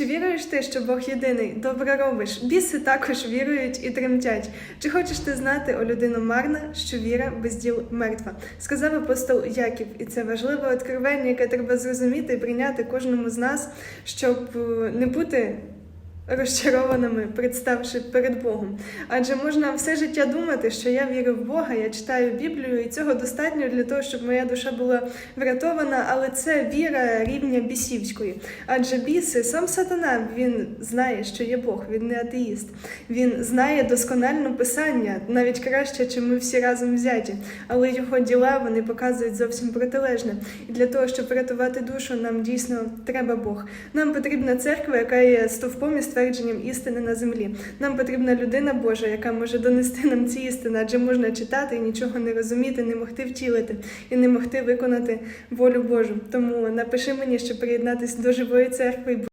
Чи віруєш ти, що Бог єдиний, добре робиш? Біси також вірують і тремтять. Чи хочеш ти знати, о людину марна, що віра без діл мертва? Сказав апостол Яків, і це важливе откровення, яке треба зрозуміти і прийняти кожному з нас, щоб е, не бути розчарованими, представши перед Богом. Адже можна все життя думати, що я вірю в Бога, я читаю Біблію, і цього достатньо для того, щоб моя душа була врятована, але це віра рівня бісівської. Адже біси, сам сатана, він знає, що є Бог, він не атеїст. Він знає досконально писання, навіть краще, чим ми всі разом взяті. Але його діла вони показують зовсім протилежне. І для того, щоб врятувати душу, нам дійсно треба Бог. Нам потрібна церква, яка є стовпом і ствердженням істини на землі. Нам потрібна людина Божа, яка може донести нам ці істини, адже можна читати і нічого не розуміти, не могти втілити і не могти виконати волю Божу. Тому напиши мені, щоб приєднатися до живої церкви.